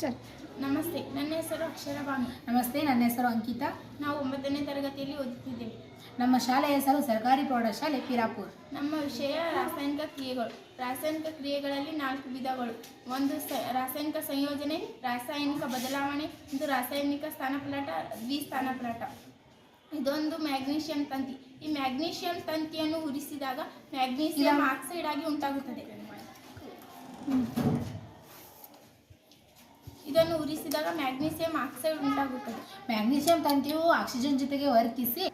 Start ನಮಸ್ತೆ. ನನ್ನ ಹೆಸರು ಅಕ್ಷರ ಭಾನು ನಮಸ್ತೆ ನನ್ನ ಹೆಸರು ಅಂಕಿತಾ. ನಾವು ಒಂಬತ್ತನೇ ತರಗತಿಯಲ್ಲಿ ಓದುತ್ತಿದ್ದೇವೆ. ನಮ್ಮ ಶಾಲೆಯ ಹೆಸರು ಸರ್ಕಾರಿ ಪ್ರೌಢಶಾಲೆ ಪಿರಾಪುರ್. ನಮ್ಮ ವಿಷಯ ರಾಸಾಯನಿಕ ಕ್ರಿಯೆಗಳು. ರಾಸಾಯನಿಕ ಕ್ರಿಯೆಗಳಲ್ಲಿ ನಾಲ್ಕು ವಿಧಗಳು. ಒಂದು ಸ ರಾಸಾಯನಿಕ ಸಂಯೋಜನೆ ರಾಸಾಯನಿಕ ಬದಲಾವಣೆ ಒಂದು ರಾಸಾಯನಿಕ ಸ್ಥಾನಪಲ್ಲಟ ದ್ವಿಸ್ಥಾನಪಲ್ಲಟ ಇದೊಂದು ಮ್ಯಾಗ್ನೀಷಿಯಂ ತಂತಿ. ಈ ಮ್ಯಾಗ್ನೀಷಿಯಂ ತಂತಿಯನ್ನು ಉರಿಸಿದಾಗ ಮ್ಯಾಗ್ನೀಷಿಯಂ ಆಕ್ಸೈಡ್ ಆಗಿ ಉಂಟಾಗುತ್ತದೆ. ಇದನ್ನು ಉರಿಸಿದಾಗ ಮ್ಯಾಗ್ನೀಸಿಯಂ ಆಕ್ಸೈಡ್ ಉಂಟಾಗುತ್ತದೆ. ಮ್ಯಾಗ್ನೀಷಿಯಂ ತಂತಿಯು ಆಕ್ಸಿಜನ್ ಜೊತೆಗೆ ವರ್ತಿಸಿ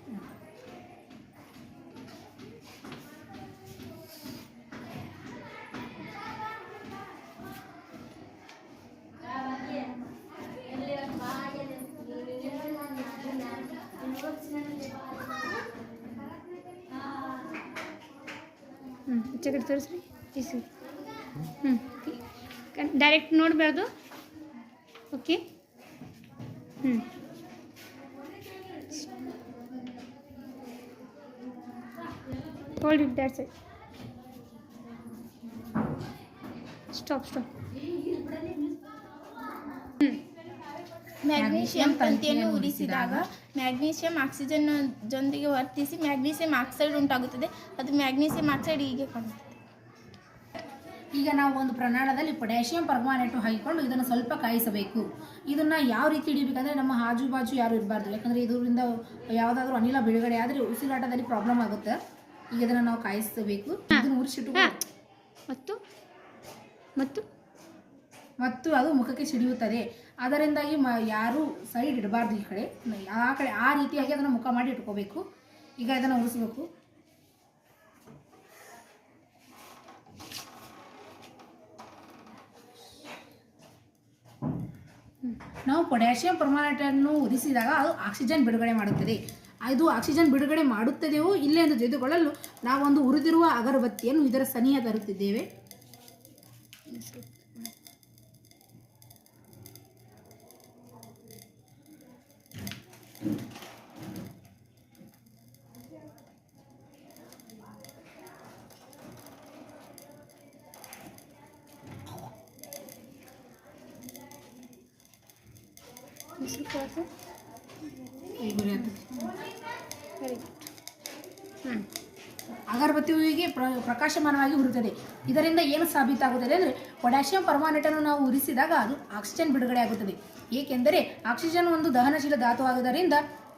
ಹ್ಞೂ ಈಚೆ ಕಡೆ ತೋರಿಸ್ರಿ ಈಸು ಹ್ಞೂ ಡೈರೆಕ್ಟ್ ನೋಡಬಾರ್ದು. ಓಕೆ ಹ್ಞೂ hold it that side stop stop magnesium ತಂತಿಯನ್ನು ಉರಿಸಿದಾಗ ಮ್ಯಾಗ್ನೀಷಿಯಂ ಆಕ್ಸಿಜನ್ ಜೊಂದಿಗೆ ವರ್ತಿಸಿ ಮ್ಯಾಗ್ನೀಷಿಯಂ ಆಕ್ಸೈಡ್ ಉಂಟಾಗುತ್ತದೆ ಅದು ಮ್ಯಾಗ್ನೀಷಿಯಂ ಆಕ್ಸೈಡ್ ಹೀಗೆ ಕಾಣುತ್ತದೆ ಈಗ ನಾವು ಒಂದು ಪ್ರಮಾಣದಲ್ಲಿ ಪೊಟ್ಯಾಷಿಯಂ ಪರ್ಮಾನೆಟು ಹಾಕಿಕೊಂಡು ಇದನ್ನು ಸ್ವಲ್ಪ ಕಾಯಿಸಬೇಕು. ಇದನ್ನ ಯಾವ ರೀತಿ ಹಿಡಿಬೇಕಂದ್ರೆ ನಮ್ಮ ಆಜು ಬಾಜು ಯಾರು ಇರಬಾರ್ದು. ಯಾಕಂದ್ರೆ ಇದರಿಂದ ಯಾವುದಾದ್ರೂ ಅನಿಲ ಬಿಡುಗಡೆ ಆದರೆ ಉಸಿರಾಟದಲ್ಲಿ ಪ್ರಾಬ್ಲಮ್ ಆಗುತ್ತೆ. ಈಗ ಇದನ್ನು ನಾವು ಕಾಯಿಸಬೇಕು. ಇದನ್ನು ಉರಿಸಿಟ್ಟು ಮತ್ತು? ಮತ್ತು? ಮತ್ತು ಅದು ಮುಖಕ್ಕೆ ಸಿಡಿಯುತ್ತದೆ. ಅದರಿಂದಾಗಿ ಮ ಯಾರು ಸೈಡ್ ಇಡಬಾರ್ದು ಈ ಕಡೆ. ಆ ಕಡೆ ಆ ರೀತಿಯಾಗಿ ಅದನ್ನು ಮುಖ ಮಾಡಿ ಇಟ್ಕೋಬೇಕು. ಈಗ ಇದನ್ನು ಉರಿಸ್ಬೇಕು. ನಾವು ಪೊಟ್ಯಾಷಿಯಂ ಪರ್ಮಾನೆಟನ್ನು ಉರಿಸಿದಾಗ ಅದು ಆಕ್ಸಿಜನ್ ಬಿಡುಗಡೆ ಮಾಡುತ್ತದೆ. ಇದು ಆಕ್ಸಿಜನ್ ಬಿಡುಗಡೆ ಮಾಡುತ್ತದೆಯೋ ಇಲ್ಲೇ ಎಂದು ತಿಳಿದುಕೊಳ್ಳಲು ನಾವೊಂದು ಉರಿದಿರುವ ಅಗರಬತ್ತಿಯನ್ನು ಇದರ ಸನಿಹ ತರುತ್ತಿದ್ದೇವೆ. ಈ ಹೂವಿಗೆ ಪ್ರ ಪ್ರಕಾಶಮಾನವಾಗಿ ಉರುತ್ತದೆ. ಇದರಿಂದ ಏನು ಸಾಬೀತಾಗುತ್ತದೆ ಅಂದರೆ ಪೊಟ್ಯಾಷಿಯಂ ಪರ್ಮಾನೆಟನ್ನು ನಾವು ಉರಿಸಿದಾಗ ಅದು ಆಕ್ಸಿಜನ್ ಬಿಡುಗಡೆ ಆಗುತ್ತದೆ. ಏಕೆಂದರೆ ಆಕ್ಸಿಜನ್ ಒಂದು ದಹನಶೀಲ ಧಾತು ಆಗುವುದರಿಂದ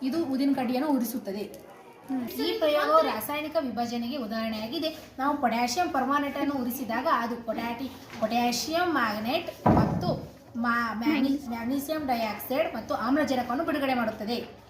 ಇದು ಉದಿನ ಕಡ್ಡಿಯನ್ನು ಉರಿಸುತ್ತದೆ. ಈ ಪ್ರಯೋಗವು ರಾಸಾಯನಿಕ ವಿಭಜನೆಗೆ ಉದಾಹರಣೆಯಾಗಿದೆ. ನಾವು ಪೊಟ್ಯಾಷಿಯಂ ಪರ್ಮಾನೆಟನ್ನು ಉರಿಸಿದಾಗ ಅದು ಪೊಟ್ಯಾಟಿ, ಪೊಟ್ಯಾಷಿಯಂ ಮ್ಯಾಗ್ನೆಟ್ ಮತ್ತು ಮ್ಯಾಗ್ನೀಸಿಯಂ ಡೈಆಕ್ಸೈಡ್ ಮತ್ತು ಆಮ್ಲಜನಕವನ್ನು ಬಿಡುಗಡೆ ಮಾಡುತ್ತದೆ.